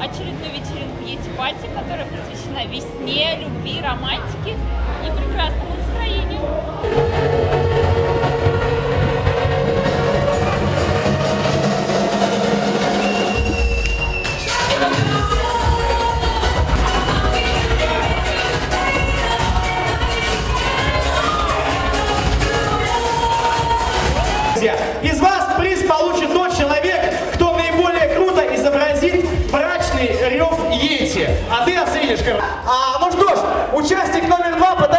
очередную вечеринку Ети-пати, которая посвящена весне, любви, романтике и прекрасному настроению. Из вас приз получит тот человек, рев Йети. А ты оценишь, короче. А, ну что ж, участник номер два под